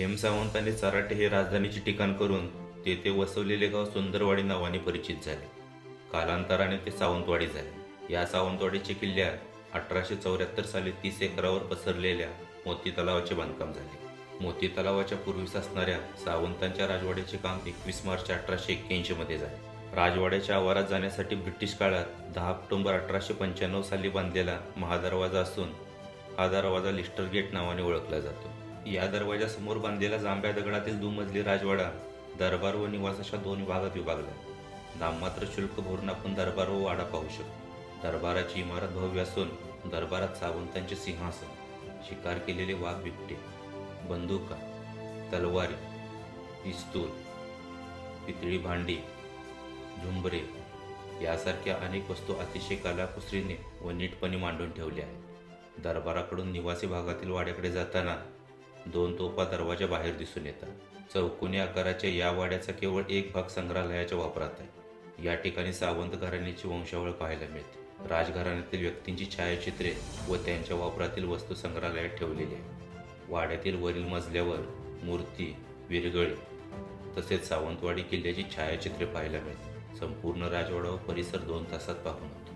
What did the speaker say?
खेम आणि चराटे हे राजधानीचे ठिकाण करून तेथे वसवलेले गाव सुंदरवाडी नावाने परिचित झाले. कालांतराने ते सावंतवाडी झाले. या सावंतवाडीचे किल्ल्यात अठराशे चौऱ्याहत्तर साली तीस एकरावर पसरलेल्या मोती तलावाचे बांधकाम झाले. मोती तलावाच्या पूर्वीस असणाऱ्या सावंतांच्या राजवाड्याचे काम एकवीस मार्च अठराशे एक्क्याऐंशी मध्ये झाले. राजवाड्याच्या आवारात जाण्यासाठी ब्रिटिश काळात दहा ऑक्टोबर अठराशे पंच्याण्णव साली बांधलेला महादरवाजा असून हा दरवाजा लिस्टर गेट नावाने ओळखला जातो. या दरवाजासमोर बांधलेला जांभ्या दगडातील दुमजली राजवाडा दरबार व निवास अशा दोन विभागात विभागला. नाममात्र शुल्क भरून आपण दरबार व वाडा पाहू शकतो. दरबाराची इमारत भव्य असून दरबारात सावंतांचे सिंहासन शिकार केलेले वाघ बिबटे बंदुका तलवारी पिस्तूल पितळी भांडी झुंबरे यासारख्या अनेक वस्तू अतिशय कलाकुसरीने व नीटपणे मांडून ठेवल्या आहेत. दरबाराकडून निवासी भागातील वाड्याकडे जाताना दोन तोफा दरवाजा बाहेर दिसून येतात. चौकोनी आकाराच्या या वाड्याचा केवळ एक भाग संग्रहालयाच्या वापरात आहे. या ठिकाणी सावंत घराण्याची वंशावळ पाहायला मिळते. राजघराण्यातील व्यक्तींची छायाचित्रे व त्यांच्या वापरातील वस्तू संग्रहालयात ठेवलेली आहे वाड्यातील वरील मजल्यावर मूर्ती विरगळे तसेच सावंतवाडी किल्ल्याची छायाचित्रे पाहायला मिळतात. संपूर्ण राजवाडा व परिसर दोन तासात पाहून होतो.